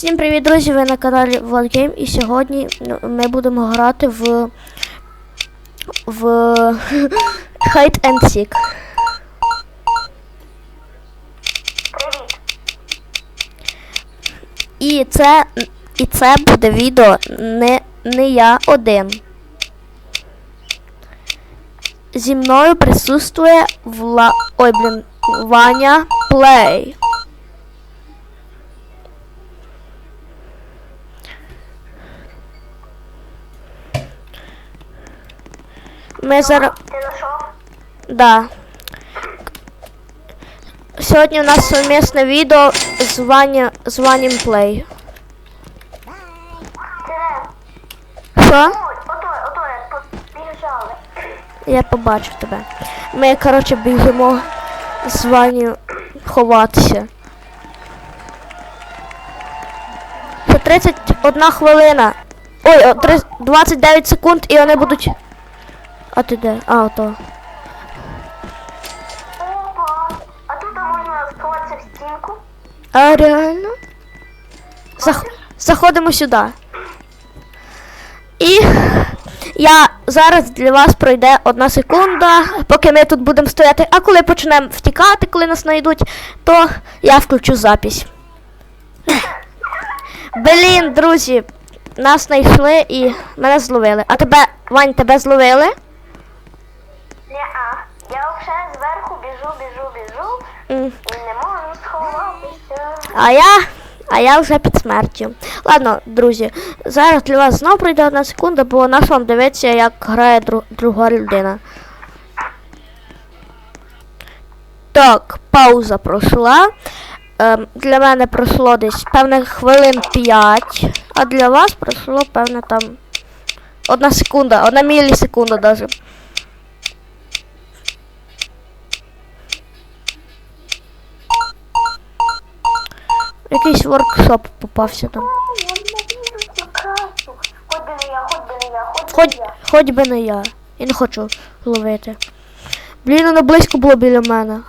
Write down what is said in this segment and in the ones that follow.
Всім привіт, друзі! Ви на каналі Владгейм і сьогодні ну, ми будемо грати в в Hide and Seek. І це, і це буде відео не, не я один. Зі мною присутствує Вла... Ой, блін, Ваня Плей. Ми зараз. Ти знайшов? Да. Сьогодні у нас совмісне відео з Ваня, з Ванім Плей. Що? Я побачив тебе. Ми, коротше, біжимо з Ваню ховатися. Ще 31 хвилина. Ой, о, 29 секунд і вони будуть. А ти де? А, ото. Опа. А тут можна сховатися в стінку. А реально? Зах... Заходимо сюди. І я зараз для вас пройде одна секунда, поки ми тут будемо стояти. А коли почнемо втікати, коли нас знайдуть, то я включу запись. Блін, друзі, нас знайшли і мене зловили. А тебе, Вань, тебе зловили? Біжу, біжу, біжу. М. І не можу сховатися. А я. А я вже під смертю. Ладно, друзі, зараз для вас знову пройде одна секунда, бо нас вам дивиться, як грає дру- друга людина. Так, пауза пройшла. Ем, для мене пройшло десь певних хвилин 5, а для вас пройшло певне там одна секунда, одна мілісекунда навіть. Якийсь воркшоп попався там. Касу. Хоч би не я, хоч би не я, не хочу ловити. Блін, воно близько було біля мене.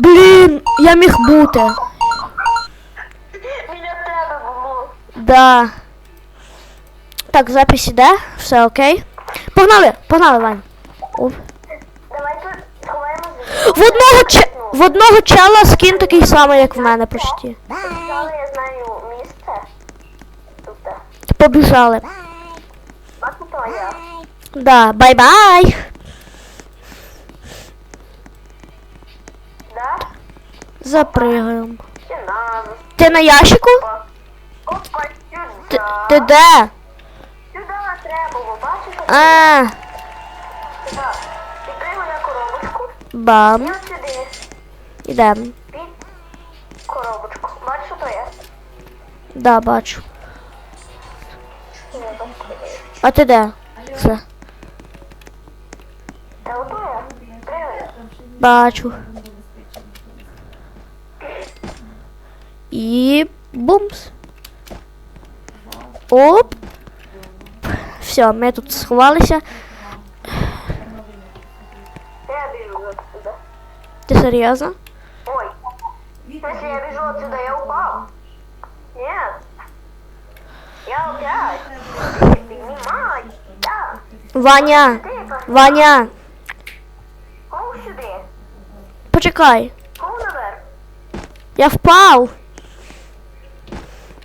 Блін, я міг бути. Біля тебе було. Да. Так, запись іде, все окей. Погнали, погнали, Вань. Оп. Давай тут сховаємося. В одного че... в одного чела скін такий самий, як в мене почти. Побіжали, я знаю місце. Тут. Побіжали. Я. Да, бай-бай. Да? Запригаємо. Ти на ящику? Опа. Ти, ти де? Сюди треба було, бачиш? А, Сюди. Підтримай на коробочку. бам. І. Ідем. Під коробочку. Бачиш, що то є? Да, бачу. А ти де? Все. Та ото я. Пригай. Бачу. І бумс. Оп. Все, ми тут сховалися. Я біжу. Ти серйозно? Если я бежу отсюда, я упал. Нет. Я опять. Поднимай. Да. Ваня! Ваня! Сюди? Почекай. Наверх? Я впав.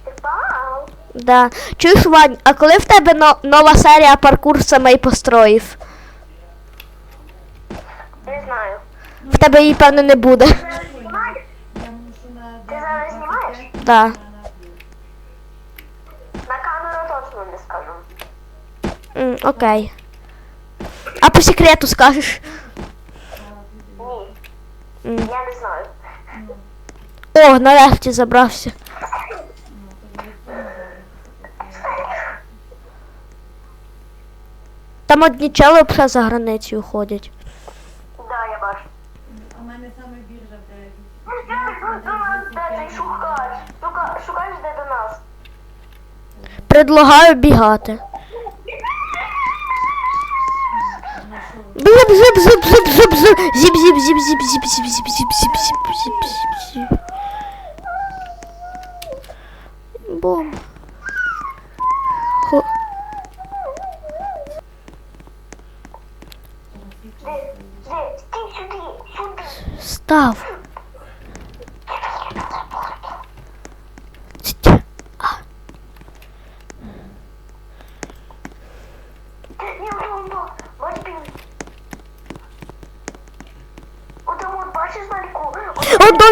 Ти впав. Да. Чуєш, Вань, а коли в тебе но- нова серія паркур самий построїв? Не знаю. В тебе її, певно, не буде. Да. На камеру точно не скажу. М, окей. А по секрету скажеш? Ні. М. Я не знаю. О, нарешті забрався. Там одні чели вже за границею ходять. Предлагаю бігати. Зіп, зіп, зіп, зіп, зіп, зіп, зіп, зіп, зіп, зіп, зіп, зіп, зіп, зіп, зіп, зіп, зіп, зіп, зіп. Бом. Хо. Став.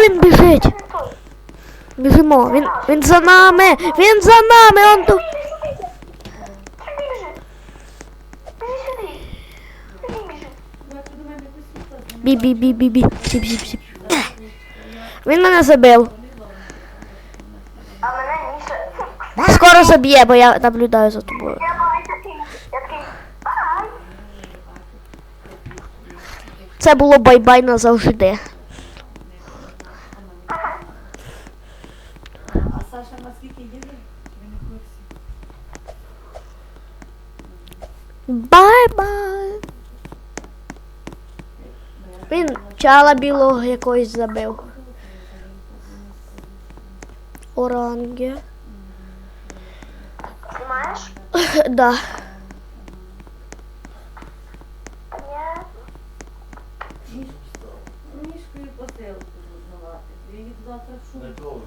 він біжить? Біжимо, він він за нами! Він за нами! Он тут! Бі-бі-бі-бі-бі. Сіп-сіп-сіп. Він мене забив. Скоро заб'є, бо я наблюдаю за тобою. Це було бай-бай назавжди. Бай-бай. Він чала білого якогось забив. Оранге. Знімаєш? Да. Мішкою посилку завтра шум.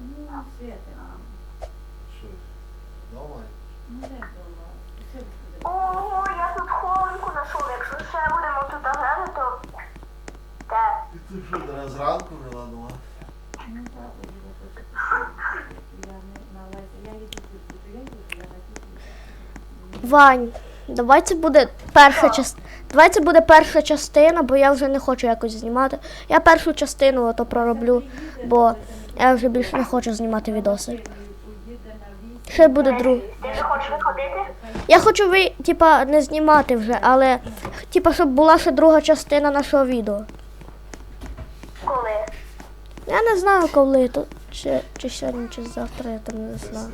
Ну, світи. Що? Дома? Ну, де? Ого, я тут хованку знайшов. Якщо ще будемо тут грати, то... Те. І ти що, зараз зранку? Ну, на тут. Вань, давай це буде перша частина. Давай це буде перша частина, бо я вже не хочу якось знімати. Я першу частину ото пророблю, бо я вже більше не хочу знімати відоси. Ще буде друг. Я хочу ви, типа, не знімати вже, але типа, щоб була ще друга частина нашого відео. Коли? Я не знаю коли, то чи, чи сьогодні, чи завтра, я там не знаю.